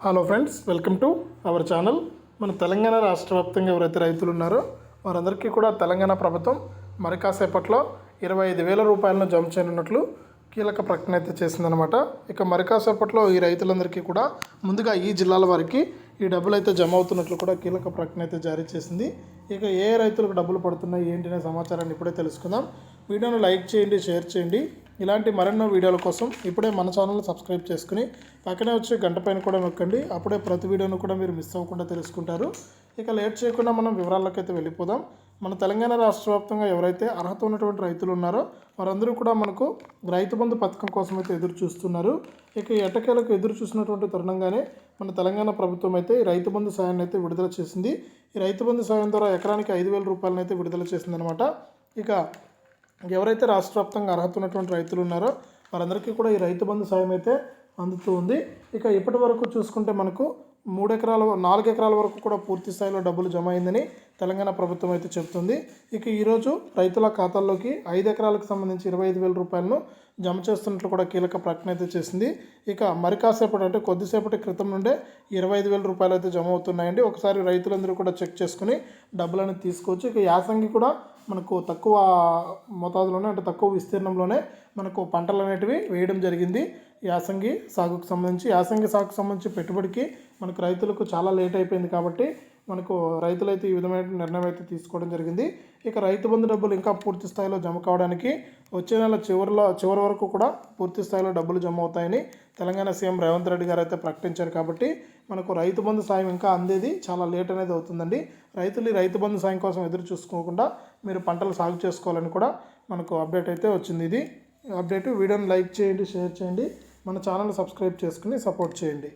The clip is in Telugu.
Hello friends welcome to our channel మన తెలంగాణ రాష్ట్ర వ్యాప్తంగా ఎవరైతే రైతులు ఉన్నారో వారందరికీ కూడా తెలంగాణ ప్రభుత్వం మరి కాసేపట్లో ఇరవై ఐదు వేల రూపాయలను జమ చేయనున్నట్లు కీలక ప్రకటన అయితే చేసిందనమాట ఇక మరి కాసేపట్లో ఈ రైతులందరికీ కూడా ముందుగా ఈ జిల్లాల వారికి ఈ డబ్బులు అయితే జమ అవుతున్నట్లు కూడా కీలక ప్రకటన అయితే జారీ చేసింది. ఇక ఏ రైతులకు డబ్బులు పడుతున్నాయి ఏంటి అనే సమాచారాన్ని ఇప్పుడే తెలుసుకుందాం. వీడియోను లైక్ చేయండి షేర్ చేయండి. ఇలాంటి మరెన్నో వీడియోల కోసం ఇప్పుడే మన ఛానల్ సబ్స్క్రైబ్ చేసుకుని పక్కనే వచ్చే గంట పైన కూడా నొక్కండి. అప్పుడే ప్రతి వీడియోను కూడా మీరు మిస్ అవ్వకుండా తెలుసుకుంటారు. ఇక లేట్ చేయకుండా మనం వివరాల్లోకి అయితే వెళ్ళిపోదాం. మన తెలంగాణ రాష్ట్ర వ్యాప్తంగా ఎవరైతే అర్హత ఉన్నటువంటి రైతులు ఉన్నారో వారందరూ కూడా మనకు రైతు బంధు పథకం కోసం అయితే ఎదురు చూస్తున్నారు. ఇక ఎటకేలకు ఎదురు చూసినటువంటి తరుణంగానే మన తెలంగాణ ప్రభుత్వం అయితే ఈ రైతు బంధు సాయాన్ని అయితే విడుదల చేసింది. ఈ రైతు బంధు సాయం ద్వారా ఎకరానికి ఐదు వేల రూపాయలను అయితే విడుదల చేసిందనమాట. ఇక ఎవరైతే రాష్ట్ర వ్యాప్తంగా అర్హత ఉన్నటువంటి రైతులు ఉన్నారో వారందరికీ కూడా ఈ రైతు బంధు సాయం అయితే అందుతూ ఉంది. ఇక ఇప్పటి వరకు చూసుకుంటే మనకు మూడు ఎకరాల నాలుగు ఎకరాల వరకు కూడా పూర్తి స్థాయిలో డబ్బులు జమ అయిందని తెలంగాణ ప్రభుత్వం అయితే చెబుతుంది ఇక ఈరోజు రైతుల ఖాతాల్లోకి ఐదు ఎకరాలకు సంబంధించి ఇరవై ఐదు వేల రూపాయలను జమ చేస్తున్నట్లు కూడా కీలక ప్రకటన అయితే చేసింది. ఇక మరి కాసేపటి అంటే కొద్దిసేపటి క్రితం నుండే ఇరవై ఐదు వేల రూపాయలు అయితే జమ అవుతున్నాయండి. ఒకసారి రైతులందరూ కూడా చెక్ చేసుకుని డబ్బులను తీసుకోవచ్చు. ఇక యాసంగి కూడా మనకు తక్కువ మోతాదులోనే అంటే తక్కువ విస్తీర్ణంలోనే మనకు పంటలు అనేటివి వేయడం జరిగింది. యాసంగి సాగుకు సంబంధించి యాసంగి సాగుకు సంబంధించి పెట్టుబడికి మనకు రైతులకు చాలా లేట్ అయిపోయింది కాబట్టి మనకు రైతులైతే ఈ విధమైన నిర్ణయం అయితే తీసుకోవడం జరిగింది. ఇక రైతు బంధు డబ్బులు ఇంకా పూర్తి స్థాయిలో జమ కావడానికి వచ్చే నెల చివరిలో చివరి వరకు కూడా పూర్తి స్థాయిలో డబ్బులు జమ అవుతాయని తెలంగాణ సీఎం రేవంత్ రెడ్డి గారు అయితే ప్రకటించారు కాబట్టి మనకు రైతు బంధు సాయం ఇంకా అందేది చాలా లేట్ అనేది అవుతుందండి. రైతులు రైతు బంధు సాయం కోసం ఎదురు చూసుకోకుండా మీరు పంటలు సాగు చేసుకోవాలని కూడా మనకు అప్డేట్ అయితే వచ్చింది. ఇది అప్డేట్. వీడియోని లైక్ చేయండి షేర్ చేయండి. మన ఛానల్ సబ్స్క్రైబ్ చేసుకుని సపోర్ట్ చేయండి.